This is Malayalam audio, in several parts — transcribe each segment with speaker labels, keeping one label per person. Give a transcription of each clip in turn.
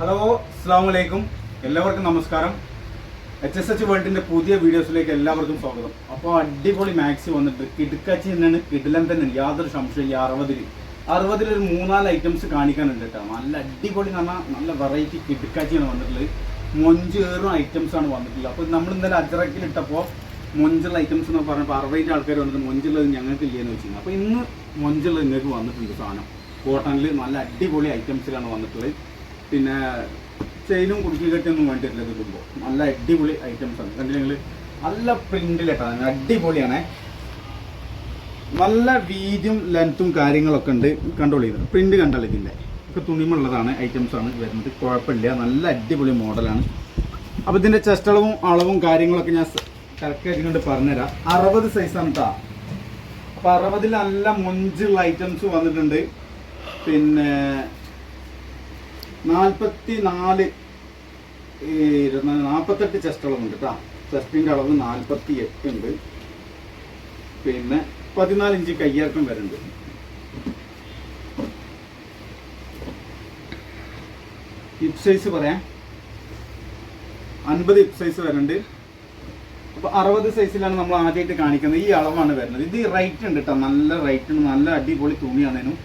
Speaker 1: ഹലോ അസ്സാം വലൈക്കും എല്ലാവർക്കും നമസ്കാരം. എച്ച് എസ് എച്ച് വേൾഡിന്റെ പുതിയ വീഡിയോസിലേക്ക് എല്ലാവർക്കും സ്വാഗതം. അപ്പോൾ അടിപൊളി മാക്സി വന്നിട്ട് കിടുക്കാച്ചി തന്നെയാണ് കിടിലൻ തന്നെയാണ്. യാതൊരു സംശയം ഈ അറുപതിൽ അറുപതിൽ ഒരു മൂന്നാൽ ഐറ്റംസ് കാണിക്കാനുണ്ട് കേട്ടോ. നല്ല അടിപൊളി എന്ന് പറഞ്ഞാൽ നല്ല വെറൈറ്റി കിടുക്കാച്ചിയാണ് വന്നിട്ടുള്ളത്. മൊഞ്ചേറും ഐറ്റംസ് ആണ് വന്നിട്ടുള്ളത്. അപ്പോൾ നമ്മൾ ഇന്നലെ അജറക്കിൽ ഇട്ടപ്പോൾ മൊഞ്ചുള്ള ഐറ്റംസ് എന്ന് പറഞ്ഞപ്പോൾ അറുപതിന്റെ ആൾക്കാർ വന്നിട്ട് മൊഞ്ചുള്ളത് ഞങ്ങൾക്ക് ഇല്ലേന്ന് വെച്ചിരുന്നു അപ്പോൾ ഇന്ന് മൊഞ്ചുള്ളത് നിങ്ങൾക്ക് വന്നിട്ടുണ്ട് സാധനം. കോട്ടണിൽ നല്ല അടിപൊളി ഐറ്റംസിലാണ് വന്നിട്ടുള്ളത്. പിന്നെ ചെയിനും കുടുക്കി കെട്ടിയൊന്നും വേണ്ടിയിട്ടില്ല ഇത് നല്ല അടിപൊളി ഐറ്റംസ് ആണ്. കണ്ടില്ല നിങ്ങൾ നല്ല പ്രിന്റിലിട്ടാണ് അടിപൊളിയാണേ. നല്ല വീതിയും ലെങ്ത്തും കാര്യങ്ങളൊക്കെ ഉണ്ട്. കണ്ടോളി ചെയ്തത് പ്രിന്റ് കണ്ടല്ലോ ഇതിന്റെ ഒക്കെ തുണിമുള്ളതാണ് ആണ് വരുന്നത്. കുഴപ്പമില്ല. നല്ല അടിപൊളി മോഡലാണ് അപ്പോൾ ഇതിന്റെ ചെസ്റ്റളവും അളവും കാര്യങ്ങളൊക്കെ ഞാൻ കറക്റ്റായിട്ട് കൊണ്ട് പറഞ്ഞുതരാം. അറുപത് സൈസാണ് കേട്ടോ അപ്പോൾ അറുപതിൽ നല്ല മൊഞ്ചുള്ള ഐറ്റംസ് വന്നിട്ടുണ്ട്. പിന്നെ നാൽപ്പത്തി നാല് നാൽപ്പത്തെട്ട് ചെസ്റ്റ് അളവുണ്ട് കേട്ടോ ചെസ്റ്റിന്റെ അളവ് നാൽപ്പത്തി എട്ട് ഉണ്ട്. പിന്നെ പതിനാല് ഇഞ്ച് കയ്യേർക്കം വരുന്നുണ്ട്. ഹിപ് സൈസ് പറയാം. അൻപത് ഹിപ് സൈസ് വരുന്നുണ്ട്. അപ്പൊ അറുപത് സൈസിലാണ് നമ്മൾ ആദ്യമായിട്ട് കാണിക്കുന്നത്. ഈ അളവാണ് വരുന്നത്. ഇത് റൈറ്റ് ഉണ്ട് കേട്ടോ നല്ല റൈറ്റ് ഉണ്ട്. നല്ല അടിപൊളി തുണിയാണേനും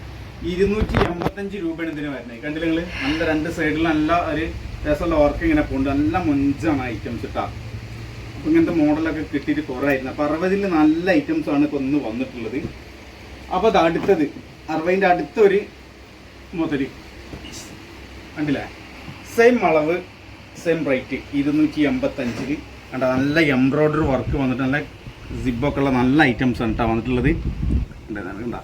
Speaker 1: ഇരുന്നൂറ്റി എൺപത്തഞ്ച് രൂപയാണ് ഇതിന് വരുന്നത്. കണ്ടില്ല നിങ്ങൾ? നല്ല രണ്ട് സൈഡിൽ നല്ല ഒരു രസമുള്ള വർക്ക് ഇങ്ങനെ പോകുന്നുണ്ട് നല്ല മുഞ്ചാണ് ഐറ്റംസ് കേട്ടോ അപ്പൊ ഇങ്ങനത്തെ മോഡലൊക്കെ കിട്ടിയിട്ട് കുറവായിരുന്നു അപ്പൊ അറുപതിൽ നല്ല ഐറ്റംസ് ആണ് ഇപ്പൊ ഒന്ന് വന്നിട്ടുള്ളത്. അപ്പൊ അത് അടുത്തത്. അറുപതിന്റെ അടുത്തൊരു മുതൽ. കണ്ടില്ലേ? സെയിം അളവ് സെയിം റേറ്റ് ഇരുന്നൂറ്റി എൺപത്തഞ്ചിൽ കണ്ട? നല്ല എംബ്രോയ്ഡറി വർക്ക് വന്നിട്ട് നല്ല സിബൊക്കെ ഉള്ള നല്ല ഐറ്റംസ് ആണ് കേട്ടോ വന്നിട്ടുള്ളത്. കണ്ടാ?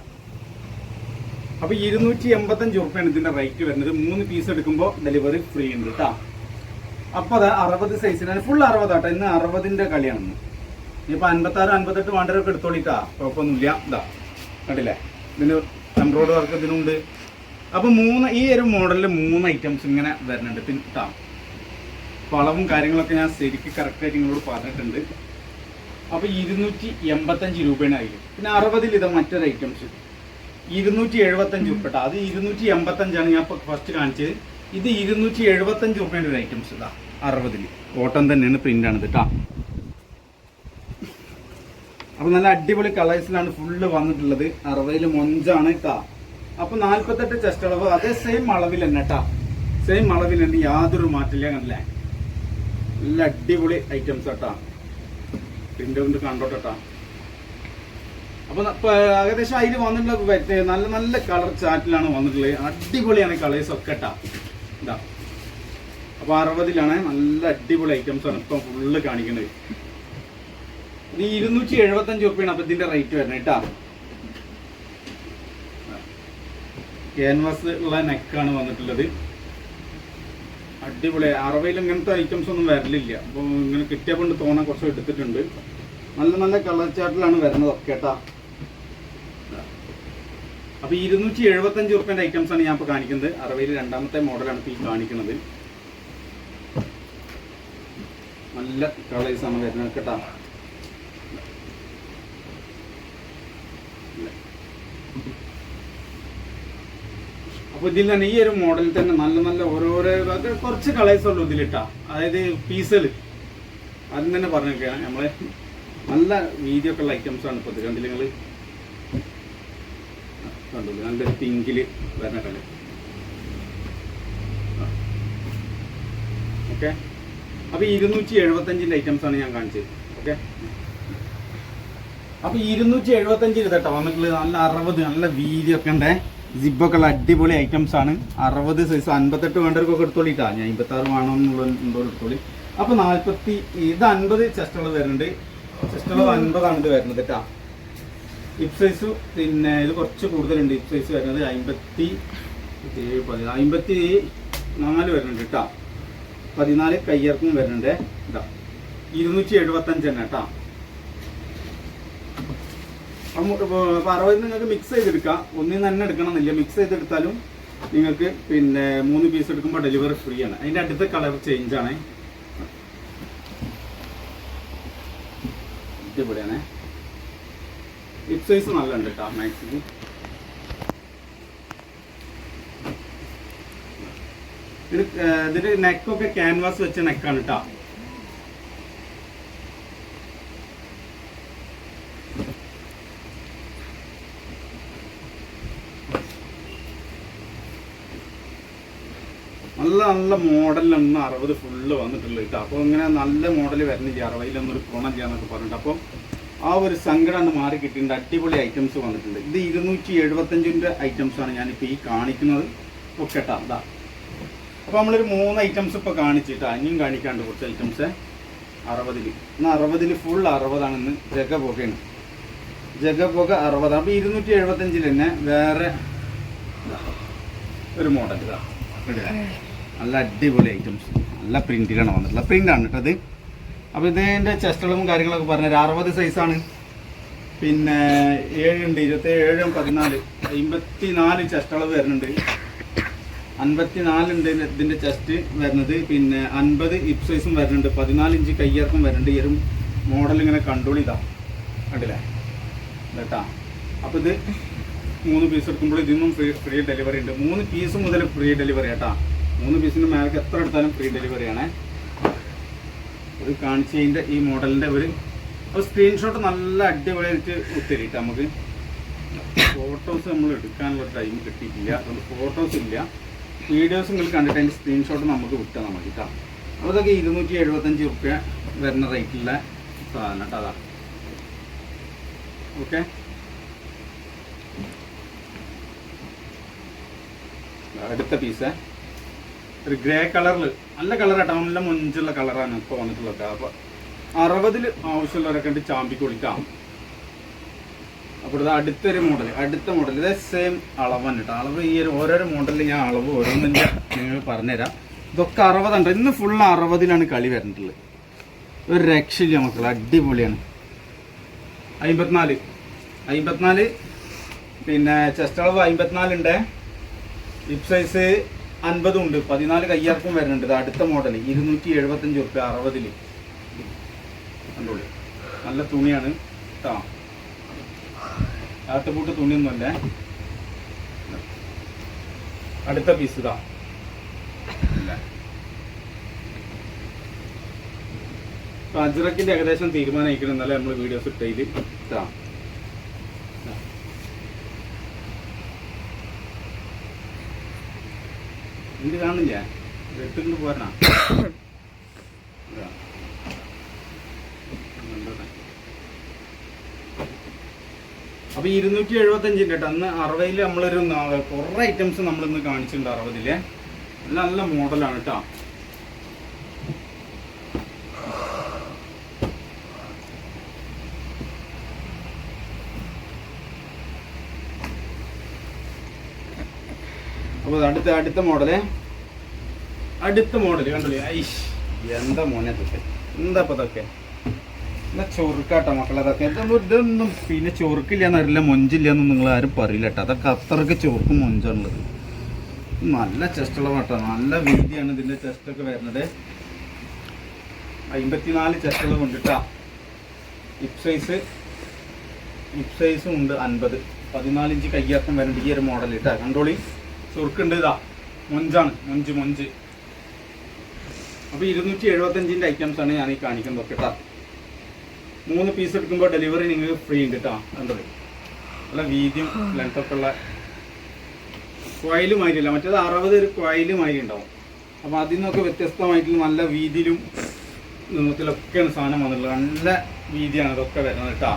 Speaker 1: അപ്പൊ ഇരുന്നൂറ്റി എൺപത്തഞ്ച് ഉറുപ്പ്യാണ് ഇതിന്റെ റേറ്റ് വരുന്നത്. മൂന്ന് പീസ് എടുക്കുമ്പോൾ ഡെലിവറി ഫ്രീ ഉണ്ട് കേട്ടോ അപ്പൊ അത് അറുപത് സൈസിനാണ് ഫുൾ അറുപതാട്ടോ ഇന്ന് അറുപതിന്റെ കളിയാണ് അൻപത്തി അൻപത്താറ് അൻപത്തെട്ട് വേണ്ടവരൊക്കെ എടുത്തോളിട്ടാ കുഴപ്പമൊന്നുമില്ല. ഇതാ. കണ്ടില്ലേ? ഇതിന് എംബ്രോയ്ഡറി വർക്ക് ഇതിനുണ്ട്. അപ്പൊ മൂന്ന് ഈ ഒരു മോഡലിൽ മൂന്ന് ഐറ്റംസ് ഇങ്ങനെ വരുന്നുണ്ട്. പിന്നെ കേട്ടോ അപ്പോൾ കാര്യങ്ങളൊക്കെ ഞാൻ ശരിക്കും കറക്റ്റായിട്ട് നിങ്ങളോട് പറഞ്ഞിട്ടുണ്ട്. അപ്പോൾ ഇരുന്നൂറ്റി എൺപത്തഞ്ച് രൂപയാണ് അതിൽ പിന്നെ അറുപതിൽ ഇതാ മറ്റൊരു ഐറ്റംസ് ഇരുന്നൂറ്റി എഴുപത്തഞ്ച് രൂപ കേട്ടോ അത് ഇരുന്നൂറ്റി എൺപത്തഞ്ചാണ് ഞാൻ ഫസ്റ്റ് കാണിച്ചത്. ഇത് ഇരുന്നൂറ്റി എഴുപത്തഞ്ച് രൂപയുടെ ഒരു ഐറ്റംസ് ഇതാ അറുപതിൽ കോട്ടൺ തന്നെയാണ് പ്രിന്റാണ് കേട്ടോ അപ്പോൾ നല്ല അടിപൊളി കളേഴ്സിലാണ് ഫുള്ള് വന്നിട്ടുള്ളത്. അറുപതിൽ മൊഞ്ചാണ് കേട്ടോ അപ്പോൾ നാൽപ്പത്തെട്ട് ചെസ്റ്റ് അളവ് അതേ സെയിം അളവിൽ തന്നെ കേട്ടോ സെയിം അളവിൽ തന്നെ യാതൊരു മാറ്റില്ല കണ്ടില്ലേ? നല്ല അടിപൊളി ഐറ്റംസ് കേട്ടാ പ്രിന്റ് കൊണ്ട് കണ്ടോട്ടെ അപ്പൊ ഇപ്പൊ ഏകദേശം അതിൽ വന്നിട്ടുള്ള നല്ല നല്ല കളർ ചാറ്റിലാണ് വന്നിട്ടുള്ളത്. അടിപൊളിയാണ് കളേഴ്സ് ഒക്കെ കേട്ടാ ഇതാ. അപ്പൊ അറുപതിലാണ് നല്ല അടിപൊളി ഐറ്റംസ് ആണ് ഇപ്പൊ ഫുള്ള് കാണിക്കുന്നത് ഇത് ഇരുന്നൂറ്റി എഴുപത്തഞ്ച് റുപ്യാണ് അപ്പൊ ഇതിന്റെ റേറ്റ് വരുന്നത് കേട്ടാ ക്യാൻവാസ് ഉള്ള നെക്കാണ് വന്നിട്ടുള്ളത്. അടിപൊളി. അറവയിൽ ഇങ്ങനത്തെ ഐറ്റംസ് ഒന്നും വരലില്ല. അപ്പോൾ ഇങ്ങനെ കിട്ടിയപ്പോൾ തോന്നാൻ കുറച്ച് എടുത്തിട്ടുണ്ട്. നല്ല നല്ല കളർ ചാർട്ടിലാണ് വരുന്നത് ഒക്കെ കേട്ടാ അപ്പൊ ഇരുന്നൂറ്റി എഴുപത്തഞ്ച് റുപ്യന്റെ ആണ് ഞാൻ ഇപ്പോൾ കാണിക്കുന്നത്. അറവയിൽ രണ്ടാമത്തെ മോഡലാണ് ഇപ്പോൾ ഈ കാണിക്കുന്നത്. നല്ല കളേഴ്സ് ആണ് വരുന്നത് കേട്ടോ. അപ്പോൾ ഇതിൽ തന്നെ ഈ ഒരു മോഡലിൽ തന്നെ നല്ല നല്ല ഓരോരോ കുറച്ച് കളേഴ്സ് ഉള്ളൂ ഇതിലിട്ടാ. അതായത് പീസൽ അതിന് തന്നെ പറഞ്ഞൊക്കെയാണ് നമ്മളെ നല്ല വീതിയൊക്കെ ഉള്ള ആണ് ഇപ്പോൾ ഇത്. കണ്ടില്ല നിങ്ങൾ കണ്ടുള്ളൂ. നല്ല പിങ്കിൽ വരുന്ന കളർ ഓക്കെ? അപ്പോൾ ഇരുന്നൂറ്റി എഴുപത്തഞ്ചിന്റെ ഐറ്റംസ് ആണ് ഞാൻ കാണിച്ചത്. ഓക്കെ? അപ്പോൾ ഇരുന്നൂറ്റി എഴുപത്തഞ്ച് കേട്ടോ വന്നിട്ടുള്ളത് നല്ല അറുപത് നല്ല വീതിയൊക്കെ ഉണ്ടേ. ജിബൊക്കെ ഉള്ള അടിപൊളി ഐറ്റംസ് ആണ്. അറുപത് സൈസ് അൻപത്തെട്ട് വേണ്ടവർക്കൊക്കെ എടുത്തോളിട്ടാ ഞാൻ അമ്പത്താറ് വേണമെന്നുള്ള എന്തോ എടുത്തോളി. അപ്പോൾ നാൽപ്പത്തി ഇത് അൻപത് ചെസ്റ്റുള്ളത് വരുന്നുണ്ട്. ചെസ്റ്റുള്ളത് അൻപതാണ് ഇത് വരുന്നത് കേട്ടാ ഹിപ്പ് സൈസ് പിന്നെ ഇത് കുറച്ച് കൂടുതലുണ്ട്. ഹിപ്പ് സൈസ് വരുന്നത് അമ്പത്തി അമ്പത്തി നാല് വരുന്നുണ്ട് കേട്ടോ പതിനാല് കയ്യർക്കും വരുന്നുണ്ട്. കേട്ടോ ഇരുന്നൂറ്റി എഴുപത്തഞ്ച് തന്നെ കേട്ടോ അപ്പോൾ നിങ്ങൾക്ക് മിക്സ് ചെയ്തെടുക്കാം. ഒന്നിൽ തന്നെ എടുക്കണമെന്നില്ല. മിക്സ് ചെയ്തെടുത്താലും നിങ്ങൾക്ക് പിന്നെ മൂന്ന് പീസ് എടുക്കുമ്പോൾ ഡെലിവറി ഫ്രീ ആണ്. അതിന്റെ അടുത്ത കളർ ചേഞ്ച് ആണ്. അടിപൊളിയാണ് ഹിപ്പ് സൈസ് നല്ല ഉണ്ട് കേട്ടോ മാക്സിമം ഇത് ഇതിന്റെ നെക്കൊക്കെ ക്യാൻവാസ് വെച്ച നെക്കാണ് കേട്ടോ നല്ല നല്ല മോഡലിലൊന്ന് അറുപത് ഫുള്ള് വന്നിട്ടുള്ളത് കേട്ടോ അപ്പോൾ ഇങ്ങനെ നല്ല മോഡൽ വരുന്നില്ല അറുപതിലൊന്നും ഒരു ഗുണം ചെയ്യാന്നൊക്കെ പറഞ്ഞിട്ട്. അപ്പോൾ ആ ഒരു സങ്കടമാണ് മാറി കിട്ടിയിട്ടുണ്ട്. അടിപൊളി ഐറ്റംസ് വന്നിട്ടുണ്ട്. ഇത് ഇരുന്നൂറ്റി എഴുപത്തഞ്ചിന്റെ ഐറ്റംസാണ് ഞാനിപ്പോൾ ഈ കാണിക്കുന്നത്. ഒക്കെ കേട്ടോ അതാ അപ്പോൾ നമ്മളൊരു മൂന്ന് ഐറ്റംസ് ഇപ്പോൾ കാണിച്ചിട്ടാ ഇനിയും കാണിക്കാണ്ട് കുറച്ച് ഐറ്റംസ് അറുപതിൽ ഇന്ന് അറുപതിൽ ഫുൾ അറുപതാണ് ഇന്ന് ജഗപുകയാണ്. ജഗപുക അറുപതാണ്. അപ്പോൾ ഇരുന്നൂറ്റി എഴുപത്തഞ്ചിൽ തന്നെ വേറെ ഒരു മോഡൽ ഇതാ. നല്ല അടിപൊളി ഐറ്റംസ് നല്ല പ്രിന്റിലാണ് വന്നിട്ടുള്ളത്. പ്രിന്റാണ് കേട്ടോ അത് അപ്പോൾ ഇതിന്റെ ചെസ്റ്റുകളും കാര്യങ്ങളൊക്കെ പറഞ്ഞാൽ അറുപത് സൈസാണ് പിന്നെ ഏഴുണ്ട് ഇരുപത്തി ഏഴും പതിനാല്. അമ്പത്തി നാല് ചെസ്റ്റുകൾ വരുന്നുണ്ട്. അൻപത്തി നാലുണ്ട് ഇതിന്റെ ചെസ്റ്റ് വരുന്നത്. പിന്നെ അൻപത് ഇപ് സൈസും വരുന്നുണ്ട്. പതിനാല് ഇഞ്ച് കയ്യിറക്കം വരുന്നുണ്ട്. ഈ ഒരു മോഡൽ ഇങ്ങനെ കണ്ടോളി ഇതാ. കണ്ടില്ലേ? കേട്ടാ? അപ്പോൾ ഇത് മൂന്ന് പീസ് എടുക്കുമ്പോൾ ഇതിന്നും ഫ്രീ ഫ്രീ ഡെലിവറി ഉണ്ട്. മൂന്ന് പീസ് മുതൽ ഫ്രീ ഡെലിവറി കേട്ടാ മൂന്ന് പീസിന് മേലേക്ക് എത്ര എടുത്താലും ഫ്രീ ഡെലിവറിയാണ് കാണിച്ചതിന്റെ ഈ മോഡലിന്റെ ഒരു സ്ക്രീൻഷോട്ട് നല്ല അടിപൊളിയായിട്ട് ഒത്തിരിട്ട് നമുക്ക്. ഫോട്ടോസ് നമ്മൾ എടുക്കാനുള്ള ടൈം കിട്ടിയിട്ടില്ല. അതുകൊണ്ട് ഫോട്ടോസ് ഇല്ല. വീഡിയോസ് നിങ്ങൾ കണ്ടിട്ട് അതിന്റെ സ്ക്രീൻഷോട്ട് നമുക്ക് വിട്ടാൽ നമുക്ക് കേട്ടോ. അപ്പോൾ ഇതൊക്കെ ഇരുന്നൂറ്റി എഴുപത്തഞ്ച് റുപ്യ വരുന്ന റേറ്റിലുള്ള സാധനം കേട്ടോ അതാ. ഓക്കെ അടുത്ത പീസ് ഒരു ഗ്രേ കളറിൽ നല്ല കളറാട്ടോ നല്ല മുഞ്ചുള്ള കളറാണ് ഇപ്പോൾ വന്നിട്ടുള്ളത്. അപ്പോൾ അറുപതിൽ ആവശ്യമുള്ളവരൊക്കെ ഉണ്ട് ചാമ്പി കുളിക്കാം അപ്പോൾ ഇത് അടുത്തൊരു മോഡൽ അടുത്ത മോഡൽ ഇതേ സെയിം അളവാണ് കേട്ടോ അളവ് ഈ ഒരു ഓരോരോ മോഡലിൽ ഞാൻ അളവ് ഓരോന്നും ഞാൻ നിങ്ങൾ പറഞ്ഞുതരാം. ഇതൊക്കെ അറുപതുണ്ട് ഇന്ന് ഫുൾ അറുപതിലാണ് കളി വരുന്നിട്ടുള്ളത് ഒരു രക്ഷയില്ല മക്കൾ അടിപൊളിയാണ്. അമ്പത്തിനാല് അമ്പത്തിനാല് പിന്നെ ചെസ്റ്റ് അളവ് അമ്പത്തിനാലുണ്ട് ഹിപ് സൈസ് അൻപതും ഉണ്ട് പതിനാല് കയ്യാർക്കും വരുന്നുണ്ട്. അടുത്ത മോഡൽ ഇരുന്നൂറ്റി എഴുപത്തഞ്ച് റുപ്യ അറുപതിൽ കണ്ടോളൂ. നല്ല തുണിയാണ്. കേട്ടോ ആട്ടുപൂട്ട് തുണിയൊന്നുമല്ല. അടുത്ത പീസ്. ഇപ്പൊ അജ്രക്കിന്റെ ഏകദേശം തീരുമാനിക്കണം ഇന്നലെ നമ്മൾ വീഡിയോസ് ഇട്ടതിൽ ഇതാ. ഇത് കാണില്ല വെട്ടിട്ട് പോരണ? അപ്പൊ ഇരുന്നൂറ്റി എഴുപത്തഞ്ചിന്റെ കേട്ടോ അന്ന് അറുപതിൽ നമ്മളൊരു കുറെ ഐറ്റംസ് നമ്മളിന്ന് കാണിച്ചിട്ടുണ്ട് അറുപതിൽ. നല്ല നല്ല മോഡലാണ് കേട്ടോ. അപ്പോൾ അടുത്ത അടുത്ത മോഡൽ അടുത്ത മോഡൽ കണ്ടില്ലേ ഐഷ്. എന്താ മോനെ എന്താ ഇപ്പൊ ഇതൊക്കെ? എന്താ ചൊറുക്കാട്ടോ മക്കളെ അതൊക്കെ ഇതൊന്നും പിന്നെ ചൊറുക്കില്ല എന്നറിയില്ല മൊഞ്ചില്ല എന്നൊന്നും നിങ്ങൾ ആരും പറയില്ല കേട്ടോ. അതൊക്കെ അത്രയ്ക്ക് ചൊറുക്കും മൊഞ്ചാണുള്ളത്. നല്ല ചെസ്റ്റുള്ള കേട്ടോ നല്ല വീതിയാണ് ഇതിന്റെ ചെസ്റ്റ് ഒക്കെ വരുന്നത്. അമ്പത്തിനാല് ചെസ്റ്റുകൾ കൊണ്ടിട്ടാ ഹിപ് സൈസ് ഹിപ് സൈസും ഉണ്ട് അൻപത്. പതിനാലിഞ്ച് കയ്യാക്കം വരേണ്ട ഈ ഒരു മോഡൽ ഇട്ടാ കണ്ടോളി? ചുരുക്കുണ്ട് ഇതാ. മൊഞ്ചാണ്. മൊഞ്ച് മൊഞ്ച്. അപ്പോൾ ഇരുന്നൂറ്റി എഴുപത്തഞ്ചിന്റെ ഐറ്റംസ് ആണ് ഞാൻ ഈ കാണിക്കുന്നത് കേട്ടോ മൂന്ന് പീസ് എടുക്കുമ്പോൾ ഡെലിവറി നിങ്ങൾക്ക് ഫ്രീ ഉണ്ട് കേട്ടോ കണ്ടത്? നല്ല വീതിയും ലെങ്ത്തൊക്കെ ഉള്ള കോയിലും മാതിരിയല്ല മറ്റേത് അറുപത് ഒരു കോയിലും മാതിരി ഉണ്ടാവും. അപ്പോൾ അതിൽ നിന്നൊക്കെ വ്യത്യസ്തമായിട്ടുള്ള നല്ല വീതിയിലും നിന്നത്തിലൊക്കെയാണ് സാധനം വന്നിട്ടുള്ളത്. നല്ല വീതിയാണ് ഇതൊക്കെ വരുന്നത് കേട്ടോ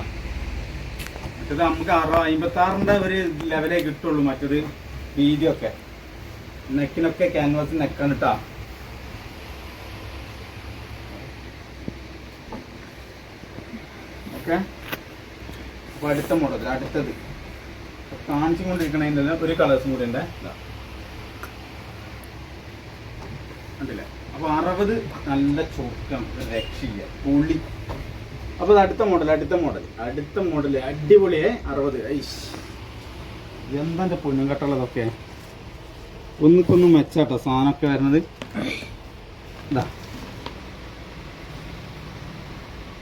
Speaker 1: മറ്റേത് നമുക്ക് അറുപത് അമ്പത്താറിന്റെ ഒരു ലെവലേ കിട്ടുള്ളൂ. മറ്റേത് വീതിയൊക്കെ. നെക്കിനൊക്കെ ക്യാൻവാസ് നെക്കാണ് കേട്ടോ ഓക്കെ. അപ്പോൾ അടുത്ത മോഡൽ അടുത്തത്. കാണിച്ചു കൊണ്ടിരിക്കണതിന്റെ ഒരു കളേഴ്സും കൂടി ഉണ്ട്. കണ്ടില്ലേ? അപ്പോൾ അറുപത് നല്ല ചോക്കം രക്ഷയില്ല. പുളി അപ്പോൾ അടുത്ത മോഡൽ അടുത്ത മോഡൽ അടുത്ത മോഡൽ അടിപൊളിയെ അറുപത്. ഐഷ് എന്താ എന്റെ പൊന്നും കട്ടുള്ളതൊക്കെ ഒന്നിക്കൊന്ന് മെച്ചാട്ടോ സാധനമൊക്കെ വരുന്നത്. ഇതാ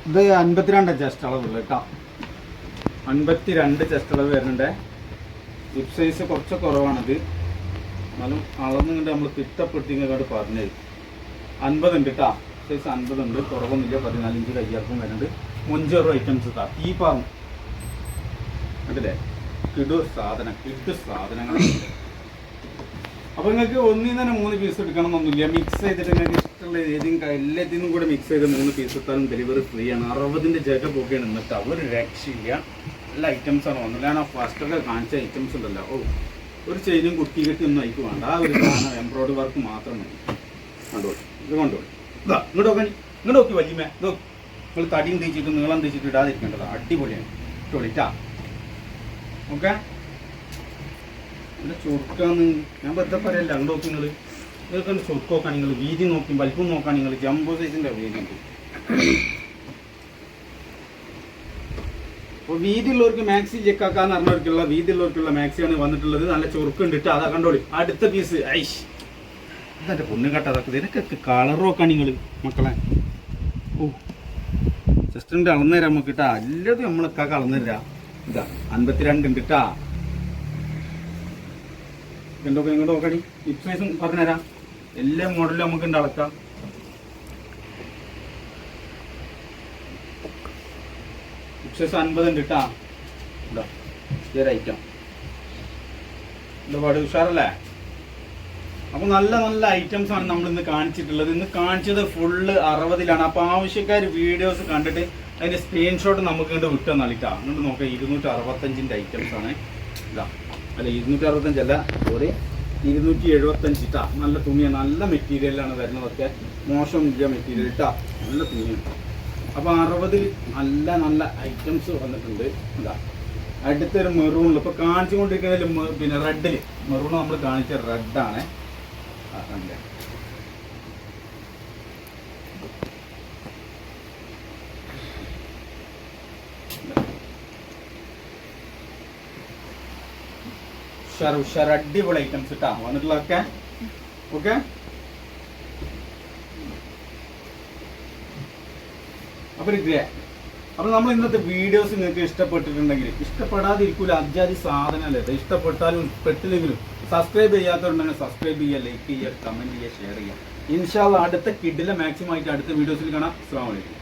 Speaker 1: ഇത് അൻപത്തിരണ്ട് ചെസ്റ്റ് അളവുള്ള കേട്ടോ. അൻപത്തിരണ്ട് ചെസ്റ്റ് അളവ് വരുന്നുണ്ട്. ഹിപ് സൈസ് കുറച്ച് കുറവാണിത്. എന്നാലും അളന്നുകൊണ്ട് നമ്മൾ തിട്ടപ്പെടുത്തി ഇങ്ങോട്ട് പറഞ്ഞത് അൻപത് ഉണ്ട് കേട്ടാ. സൈസ് അൻപത് ഉണ്ട് കുറവൊന്നുമില്ല. പതിനാലിഞ്ച് കയ്യാർക്കും വരുന്നുണ്ട്. മുഞ്ചേറും ഐറ്റംസ് താ. ഈ പറഞ്ഞു കണ്ടില്ലേ? കിടു സാധനം കിട്ടു സാധനങ്ങൾ അപ്പൊ നിങ്ങൾക്ക് ഒന്നിൽ തന്നെ മൂന്ന് പീസ് എടുക്കണമെന്നൊന്നുമില്ല. മിക്സ് ചെയ്തിട്ട് നിങ്ങൾക്ക് ഇഷ്ടമുള്ള ഏതെങ്കിലും എല്ലാത്തിനും കൂടെ മിക്സ് ചെയ്ത് മൂന്ന് പീസ് എടുത്താലും ഡെലിവറി ഫ്രീ ആണ്. അറുപതിന്റെ ജഗ പോക്കെയാണ് എന്നിട്ട് അവർ രക്ഷയില്ല. എല്ലാ ഐറ്റംസ് ആണ് ഞാൻ ആ ഫസ്റ്റൊക്കെ കാണിച്ച ഐറ്റംസ് ഉണ്ടല്ലോ. ഓ ഒരു ചെയിനും കുട്ടി കെട്ടി ഒന്നും അയക്കു വേണ്ട. ആ ഒരു സാധനം എംബ്രോയിഡറി വർക്ക് മാത്രം മതി. കണ്ടോളൂ ഇത് ഇതാ ഇങ്ങോട്ട് നോക്കാൻ ഇങ്ങോട്ട് നോക്കി വലിയ നിങ്ങൾ തടിയും തേച്ചിട്ട് നീളം തേച്ചിട്ട് ഇടാതിരിക്കേണ്ടത്. അടിപൊളിയാണ്. ഇട്ടോളിട്ടാ ഓക്കെ ഇവിടെ ചുരുക്കാന്ന് ഞാൻ വെറുതെ പറയല്ല അങ്ങോട്ട് നോക്കി നിങ്ങൾ ഇതൊക്കെ ചുരുക്കം നോക്കാൻ നിങ്ങൾ വീതി നോക്കി വലിപ്പം നോക്കാൻ നിങ്ങൾ ജംബോ സൈസിന്റെ വീതി ഉണ്ട്. അപ്പോൾ വീതിയുള്ളവർക്ക് മാക്സി ചെക്കാക്കാന്ന് പറഞ്ഞവർക്കുള്ള വീതിയുള്ളവർക്കുള്ള മാക്സിയാണ് വന്നിട്ടുള്ളത്. നല്ല ചുരുക്കുണ്ട് ഇട്ട് അതാ കണ്ടോളി. അടുത്ത പീസ് ഐഷ്. അതെ പൊണ്ണ് കട്ട. അതൊക്കെ ഇതിനൊക്കെ കളർ നോക്കാൻ നിങ്ങൾ മക്കളെ. ഓ. ജസ്റ്റ് ഉണ്ട് അളന്നു തരാം നമുക്ക് കിട്ടാ അല്ലത് നമ്മളൊക്കെ അളന്നുതരാ ഇതാ അൻപത്തിരണ്ട് ഉണ്ട് കേട്ടാ എന്തൊക്കെ ഇങ്ങോട്ട് നോക്കണി ഹിപ് സൈസും പറഞ്ഞുതരാം. എല്ലാ മോഡലും നമുക്ക് ഉണ്ട് അളക്കാം. ഹിപ് സൈസ് അൻപത് ഉണ്ട് കേട്ടാ ഐറ്റം എന്താ പാട് ഉഷാറല്ലേ? അപ്പൊ നല്ല നല്ല ഐറ്റംസ് ആണ് നമ്മൾ ഇന്ന് കാണിച്ചിട്ടുള്ളത്. ഇന്ന് കാണിച്ചത് ഫുള്ള് അറുപതിലാണ്. അപ്പൊ ആവശ്യക്കാർ വീഡിയോസ് കണ്ടിട്ട് അതിന്റെ സ്ക്രീൻഷോട്ട് നമുക്ക് ഇങ്ങോട്ട് വിട്ടു നളിട്ടാ അങ്ങോട്ട് നോക്കാം ഇരുന്നൂറ്റി അറുപത്തഞ്ചിന്റെ ഐറ്റംസ് ഇതാ. അല്ല ഇരുന്നൂറ്റി അറുപത്തഞ്ചല്ല സോറി ഇരുന്നൂറ്റി എഴുപത്തഞ്ച് ഇട്ടാ. നല്ല തുണിയാണ് നല്ല മെറ്റീരിയലാണ് വരുന്നതൊക്കെ. മോശമില്ല മെറ്റീരിയൽ ഇട്ടാ. നല്ല തുണിയാണ് അപ്പൊ അറുപതിൽ നല്ല നല്ല ഐറ്റംസ് വന്നിട്ടുണ്ട്. ഇതാ. അടുത്തൊരു മെറൂണിൽ ഇപ്പൊ കാണിച്ചുകൊണ്ടിരിക്കുന്നതിൽ പിന്നെ റെഡിൽ മെറൂൺ നമ്മൾ കാണിച്ച റെഡാണ് ആ ഉഷാർ ഉഷാർ അടിപൊളി ഐറ്റംസ് ഇട്ടാ. വന്നിട്ടുള്ളതൊക്കെ. ഓക്കെ അപ്പൊ ഗ്രേ അപ്പൊ നമ്മൾ ഇന്നത്തെ വീഡിയോസ് നിങ്ങൾക്ക് ഇഷ്ടപ്പെട്ടിട്ടുണ്ടെങ്കിൽ ഇഷ്ടപ്പെടാതിരിക്കൂല അജാതി സാധനമല്ലേ? ഇഷ്ടപ്പെട്ടാലും പെട്ടില്ലെങ്കിലും സബ്സ്ക്രൈബ് ചെയ്യാത്തവരുണ്ടെങ്കിൽ സബ്സ്ക്രൈബ് ചെയ്യുക ലൈക്ക് ചെയ്യുക കമന്റ് ചെയ്യുക ഷെയർ ചെയ്യുക. ഇൻഷാല്ല അടുത്ത കിഡിലെ മാക്സിമം ആയിട്ട് അടുത്ത വീഡിയോസിൽ കാണാം. അസ്സാം വലൈക്കും